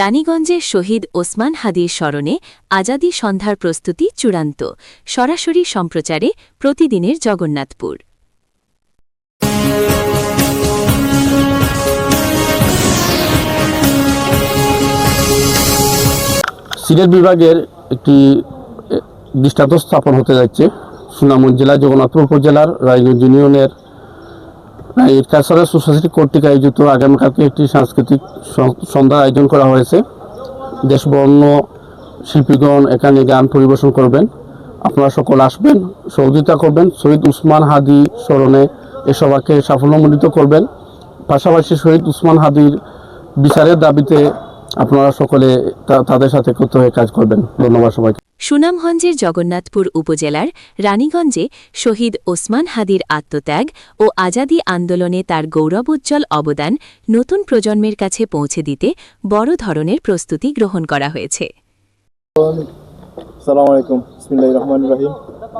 রানীগঞ্জে শহীদ ওসমান হাদির স্মরণে আজাদি সন্ধ্যার প্রস্তুতি চূড়ান্ত। সরাসরি সম্প্রচারে প্রতিদিনের জগন্নাথপুর। সিলেট বিভাগের একটি দৃষ্টান্ত স্থাপন হতে যাচ্ছে। সুনামগঞ্জ জেলা, জগন্নাথপুর উপজেলার, রায়গঞ্জ ইউনিয়নের রায়গঞ্জ কালচারাল সোসাইটি কর্তৃক আয়োজিত আগামীকালকে একটি সাংস্কৃতিক সন্ধ্যা আয়োজন করা হয়েছে। দেশবর্ণ শিল্পীগণ এখানে গান পরিবেশন করবেন। আপনারা সকল আসবেন, সহযোগিতা করবেন। শহীদ উসমান হাদি স্মরণে এ সভাকে সাফল্যমণ্ডিত করবেন। পাশাপাশি শহীদ উসমান হাদির বিচারের দাবিতে আপনারা সকলে তাদের সাথে একত্র হয়ে কাজ করবেন। ধন্যবাদ সবাইকে। সুনামগঞ্জের জগন্নাথপুর উপজেলার রানীগঞ্জে শহীদ ওসমান হাদির আত্মত্যাগ ও আজাদি আন্দোলনে তার গৌরবোজ্জ্বল অবদান নতুন প্রজন্মের কাছে পৌঁছে দিতে বড় ধরনের প্রস্তুতি গ্রহণ করা হয়েছে। বিসমিল্লাহির রহিম।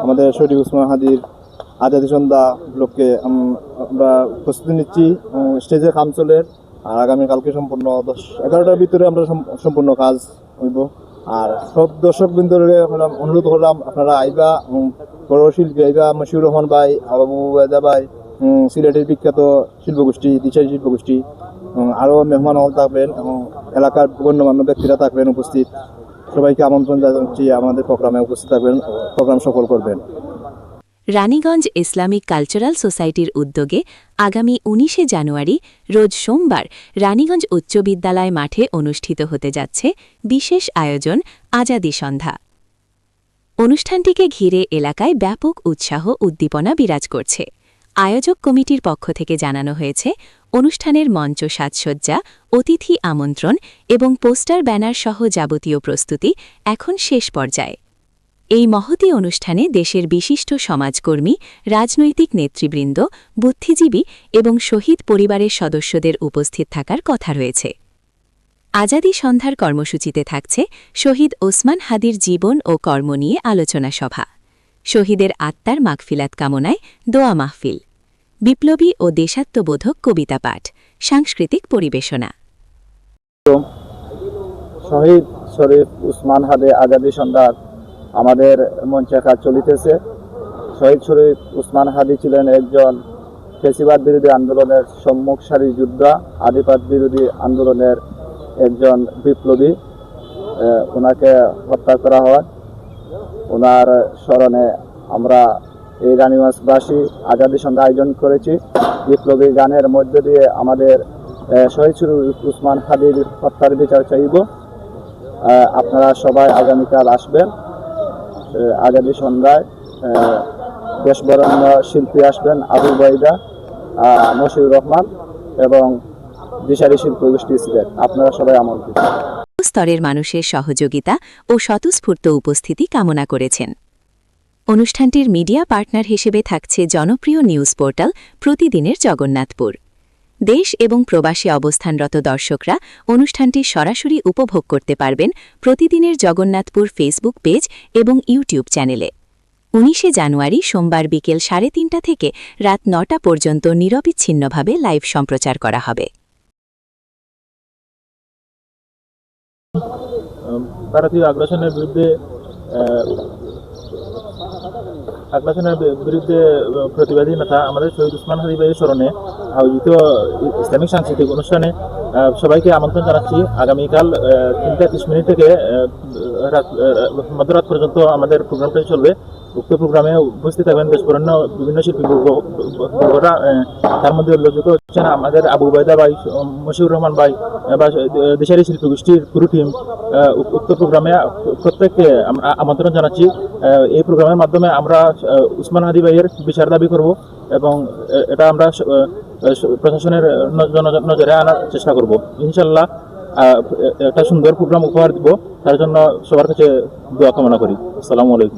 আমাদের শরীফ উসমান হাদির আজাদি সন্ধ্যা উপলক্ষে আমরা প্রস্তুতি নিচ্ছি স্টেজের কাম চলে আর আগামীকালকে সম্পূর্ণ দশ এগারোটার ভিতরে আমরা সম্পূর্ণ কাজ হইব। আর সব দর্শক বিন্দুকে অনুরোধ করলাম, আপনারা আইবা বড় শিল্পী আইবা মশিউর রহমান ভাই, আবাবু বেদা ভাই সিলেটের বিখ্যাত শিল্পগোষ্ঠী দিশারি শিল্পগোষ্ঠী আরও মেহমান হল থাকবেন এবং এলাকার গণ্যমান্য ব্যক্তিরা থাকবেন উপস্থিত। সবাইকে আমন্ত্রণ জানাচ্ছি, আমাদের প্রোগ্রামে উপস্থিত থাকবেন, প্রোগ্রাম সফল করবেন। রানীগঞ্জ ইসলামিক কালচারাল সোসাইটির উদ্যোগে আগামী উনিশে জানুয়ারি, রোজ সোমবার, রানীগঞ্জ উচ্চ বিদ্যালয় মাঠে অনুষ্ঠিত হতে যাচ্ছে বিশেষ আয়োজন আজাদি সন্ধ্যা। অনুষ্ঠানটিকে ঘিরে এলাকায় ব্যাপক উৎসাহ উদ্দীপনা বিরাজ করছে। আয়োজক কমিটির পক্ষ থেকে জানানো হয়েছে, অনুষ্ঠানের মঞ্চ সাজসজ্জা, অতিথি আমন্ত্রণ এবং পোস্টার, ব্যানার সহ যাবতীয় প্রস্তুতি এখন শেষ পর্যায়ে। এই মহতি অনুষ্ঠানে দেশের বিশিষ্ট সমাজকর্মী, রাজনৈতিক নেতৃবৃন্দ, বুদ্ধিজীবী এবং শহীদ পরিবারের সদস্যদের উপস্থিত থাকার কথা রয়েছে। আজাদি সন্ধ্যার কর্মসূচিতে থাকছে শহীদ ওসমান হাদির জীবন ও কর্ম নিয়ে আলোচনা সভা। শহীদের আত্মার মাগফিলাত কামনায় দোয়া মাহফিল। বিপ্লবী ও দেশাত্মবোধক কবিতা পাঠ, সাংস্কৃতিক পরিবেশনা। শহীদ শরীফ উসমান হাদে আজাদি সন্ধ্যার আমাদের মঞ্চে কাজ চলিতেছে। শহীদ শরীফ উসমান হাদি ছিলেন একজন ফেসিবাদ বিরোধী আন্দোলনের সম্মুখ সারি যোদ্ধা আদিপাত বিরোধী আন্দোলনের একজন বিপ্লবী। ওনাকে হত্যা করা হয়। ওনার স্মরণে আমরা এই রানীগঞ্জবাসী আজাদি সঙ্গে আয়োজন করেছি। বিপ্লবী গানের মধ্য দিয়ে আমাদের শহীদ শরীফ উসমান হাদির হত্যার বিচার চাইব। আপনারা সবাই আগামীকাল আসবেন। আজাদি সন্ধ্যায় দেশবরণ্য শিল্পী আসবেন আবুল বাইদা মশিউর রহমান এবং দিশারি শিল্প গোষ্ঠী সিলেট আপনারা সবাই আমন্ত্রিত স্তরের মানুষের সহযোগিতা ও স্বতঃস্ফূর্ত উপস্থিতি কামনা করেছেন। অনুষ্ঠানটির মিডিয়া পার্টনার হিসেবে থাকছে জনপ্রিয় নিউজ পোর্টাল প্রতিদিনের জগন্নাথপুর। দেশ এবং প্রবাসী অবস্থানরত দর্শকরা অনুষ্ঠানটি সরাসরি উপভোগ করতে পারবেন প্রতিদিনের জগন্নাথপুর ফেসবুক পেজ এবং ইউটিউব চ্যানেলে। উনিশে জানুয়ারি সোমবার বিকেল সাড়ে তিনটা থেকে রাত নটা পর্যন্ত নিরবিচ্ছিন্নভাবে লাইভ সম্প্রচার করা হবে। আগ্রাসনের বিরুদ্ধে আগ্রাসনের বিরুদ্ধে প্রতিবাদী নেতা আমাদের শহীদ উসমান হাদি ভাইয়ের স্মরণে আয়োজিত ইসলামিক সাংস্কৃতিক অনুষ্ঠানে সবাইকে আমন্ত্রণ জানাচ্ছি। আগামীকাল তিনটা তিরিশ মিনিট থেকে মধ্যরাত পর্যন্ত আমাদের প্রোগ্রামটা চলবে। উক্ত প্রোগ্রামে উপস্থিত থাকবেন দেশবরণ্য বিভিন্ন শিল্পী বর্গ- বর্গরা আহ, তার মধ্যে উল্লেখযোগ্য হচ্ছেন আমাদের আবু বাইদা ভাই মশিউর রহমান ভাই বা দেশারি শিল্পী গোষ্ঠীর পুরো টিম উক্ত প্রোগ্রামে প্রত্যেককে আমন্ত্রণ জানাচ্ছি। এই প্রোগ্রামের মাধ্যমে আমরা উসমান হাদি ভাইয়ের বিচার দাবি করব এবং এটা আমরা প্রশাসনের নজরে আনার চেষ্টা করব। ইনশাল্লাহ একটা সুন্দর প্রোগ্রাম উপহার দিব। তার জন্য সবার কাছে দোয়া কামনা করি। আসসালামু আলাইকুম।